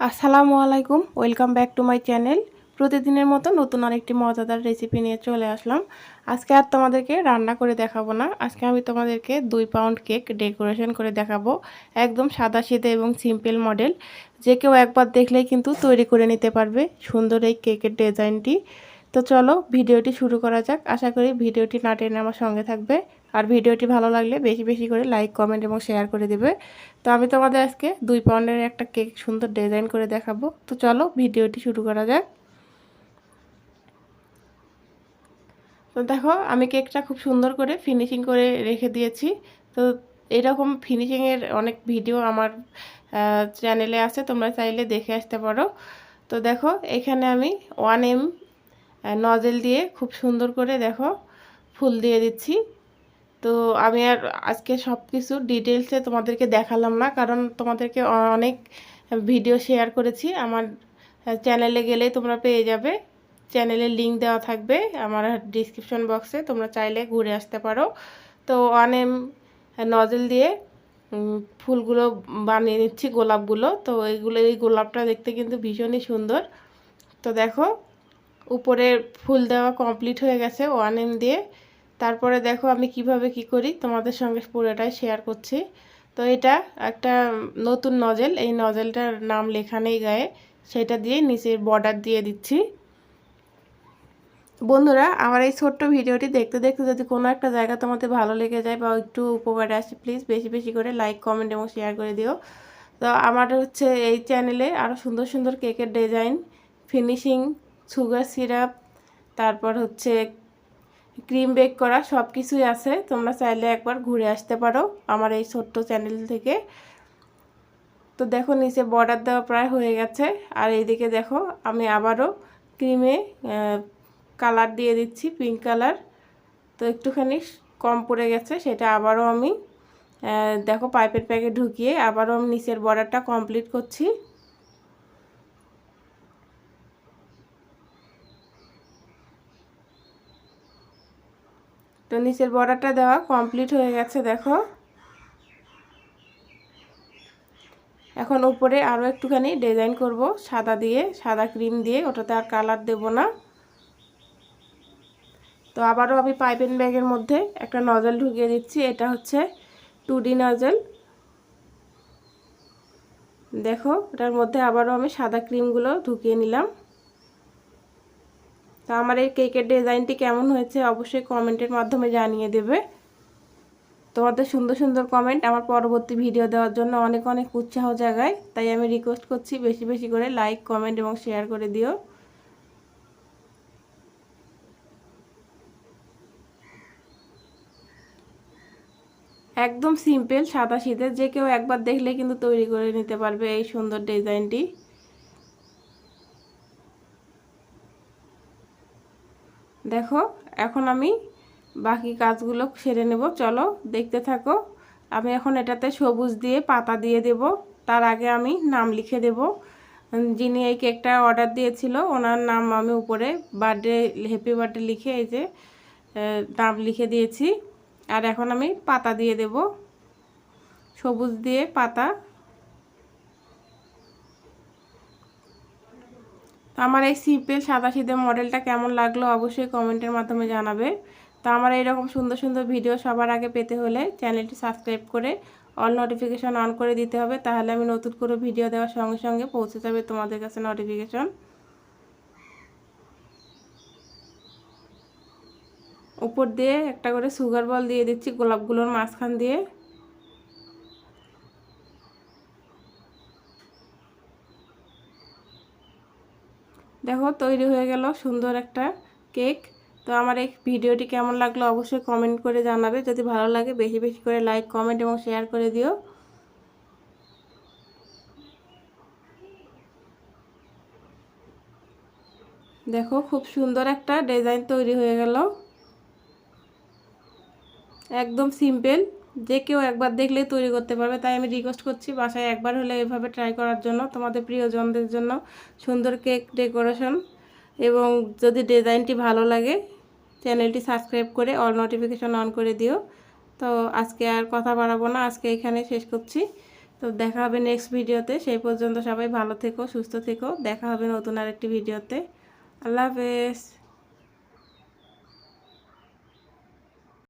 আসসালামু আলাইকুম, welcome back to my channel. প্রতিদিনের মতো নতুন আরেকটি মজাদার রেসিপি নিয়ে চলে আসলাম। আজকে আর তোমাদেরকে রান্না করে দেখাবো না। আজকে আমি তোমাদেরকে দুই পাউন্ড কেক ডেকোরেশন করে দেখাবো। একদম সাদা সিধে এবং সিম্পল মডেল। যে কেউ একবার দেখলেই কিন্তু তৈরি করে নিতে পারবে সুন্দর এই কেকের ডিজাইনটি। তো চলো ভিডিওটি শুরু করা যাক। আশা করি ভিডিওটি না টেনে আমার সঙ্গে থাকবে। আর ভিডিওটি ভালো লাগলে বেশি বেশি করে লাইক, কমেন্ট এবং শেয়ার করে দেবে। তো আমি তোমাদের আজকে দুই পাউন্ডের একটা কেক সুন্দর ডিজাইন করে দেখাবো। তো চলো ভিডিওটি শুরু করা যাক। তো দেখো, আমি কেকটা খুব সুন্দর করে ফিনিশিং করে রেখে দিয়েছি। তো এরকম ফিনিশিংয়ের অনেক ভিডিও আমার চ্যানেলে আছে, তোমরা চাইলে দেখে আসতে পারো। তো দেখো, এখানে আমি ওয়ান এম নজেল দিয়ে খুব সুন্দর করে দেখো, ফুল দিয়ে দিচ্ছি। তো আমি আর আজকে সব কিছু ডিটেলসে তোমাদেরকে দেখালাম না, কারণ তোমাদেরকে অনেক ভিডিও শেয়ার করেছি। আমার চ্যানেলে গেলেই তোমরা পেয়ে যাবে। চ্যানেলের লিঙ্ক দেওয়া থাকবে আমার ডিসক্রিপশন বক্সে তোমরা চাইলে ঘুরে আসতে পারো। তো অনেম নজেল দিয়ে ফুলগুলো বানিয়ে নিচ্ছি গোলাপগুলো। তো এইগুলো এই গোলাপটা দেখতে কিন্তু ভীষণই সুন্দর। তো দেখো, উপরে ফুল দেওয়া কমপ্লিট হয়ে গেছে ওয়ান এম দিয়ে। তারপরে দেখো আমি কীভাবে কি করি, তোমাদের সঙ্গে পুরোটাই শেয়ার করছি। তো এটা একটা নতুন নজেল এই নজেলটার নাম লেখা নেই গায়ে, সেটা দিয়ে নিচের বর্ডার দিয়ে দিচ্ছি। বন্ধুরা, আমার এই ছোট্ট ভিডিওটি দেখতে দেখতে যদি কোনো একটা জায়গা তোমাদের ভালো লেগে যায় বা একটু উপকারে আসে প্লিজ বেশি বেশি করে লাইক কমেন্ট এবং শেয়ার করে দিও। তো আমার হচ্ছে এই চ্যানেলে আরও সুন্দর সুন্দর কেকের ডিজাইন ফিনিশিং সুগার সিরাপ তারপর হচ্ছে ক্রিম বেক করা সব কিছুই আছে। তোমরা চাইলে একবার ঘুরে আসতে পারো আমার এই ছোট্ট চ্যানেল থেকে। তো দেখো, নিচে বর্ডার দেওয়া প্রায় হয়ে গেছে। আর এইদিকে দেখো, আমি আবারও ক্রিমে কালার দিয়ে দিচ্ছি পিঙ্ক কালার তো একটুখানি কম পড়ে গেছে, সেটা আবারও আমি দেখো পাইপের প্যাকে ঢুকিয়ে আবারও আমি নিচের বর্ডারটা কমপ্লিট করছি। তো নিচের বর্ডারটা দেওয়া কমপ্লিট হয়ে গেছে, দেখো। এখন উপরে আরও একটুখানি ডিজাইন করব, সাদা দিয়ে, সাদা ক্রিম দিয়ে, ওটাতে আর কালার দেব না। তো আবারও আমি পাইপেন ব্যাগের মধ্যে একটা নজল ঢুকিয়ে দিচ্ছি, এটা হচ্ছে টু ডি নজল। দেখো, এটার মধ্যে আবারও আমি সাদা ক্রিমগুলো ঢুকিয়ে নিলাম। আমার এই কেকের ডিজাইনটি কেমন হয়েছে অবশ্যই কমেন্টের মাধ্যমে জানিয়ে দেবে। তোমাদের সুন্দর সুন্দর কমেন্ট আমার পরবর্তী ভিডিও দেওয়ার জন্য অনেক অনেক উৎসাহ জায়গায় তাই আমি রিকোয়েস্ট করছি বেশি বেশি করে লাইক কমেন্ট এবং শেয়ার করে দিও। একদম সিম্পল সাদা শীতের যে কেউ একবার দেখলে কিন্তু তৈরি করে নিতে পারবে এই সুন্দর ডিজাইনটি দেখো, এখন আমি বাকি কাজগুলো সেরে নেব। চলো, দেখতে থাকো। আমি এখন এটাতে সবুজ দিয়ে পাতা দিয়ে দেব। তার আগে আমি নাম লিখে দেব। যিনি এই কেকটা অর্ডার দিয়েছিল, ওনার নাম আমি উপরে বার্থডে, হ্যাপি বার্থডে লিখে এই যে নাম লিখে দিয়েছি। আর এখন আমি পাতা দিয়ে দেব। সবুজ দিয়ে পাতা। তো আমার এই সিম্পল সাদা সিধে মডেলটা কেমন লাগল অবশ্যই কমেন্টের মাধ্যমে জানাবে। তো আমার এইরকম সুন্দর সুন্দর ভিডিও সবার আগে পেতে হলে চ্যানেলটি সাবস্ক্রাইব করে অল নোটিফিকেশান অন করে দিতে হবে, তাহলে আমি নতুন করে ভিডিও দেওয়ার সঙ্গে সঙ্গে পৌঁছে যাবে তোমাদের কাছে নোটিফিকেশন। উপর দিয়ে একটা করে সুগার বল দিয়ে দিচ্ছি গোলাপগুলোর মাঝখান দিয়ে। দেখো, তৈরি হয়ে গেল সুন্দর একটা কেক। তো আমার এই ভিডিওটি কেমন লাগল অবশ্যই কমেন্ট করে জানাবে। যদি ভালো লাগে, বেশি বেশি করে লাইক কমেন্ট এবং শেয়ার করে দিও। দেখো, খুব সুন্দর একটা ডিজাইন তৈরি হয়ে গেল। একদম সিম্পল যে কেউ একবার দেখলেই তৈরি করতে পারবে। তাই আমি রিকোয়েস্ট করছি বাসায় একবার হলে এভাবে ট্রাই করার জন্য, তোমাদের প্রিয়জনদের জন্য সুন্দর কেক ডেকোরেশন এবং যদি ডিজাইনটি ভালো লাগে চ্যানেলটি সাবস্ক্রাইব করে অল নোটিফিকেশন অন করে দিও। তো আজকে আর কথা বাড়াবো না, আজকে এখানে শেষ করছি। তো দেখা হবে নেক্সট ভিডিওতে সেই পর্যন্ত সবাই ভালো থেকো, সুস্থ থেকো। দেখা হবে নতুন আরেকটি ভিডিওতে আল্লাহ হাফেজ।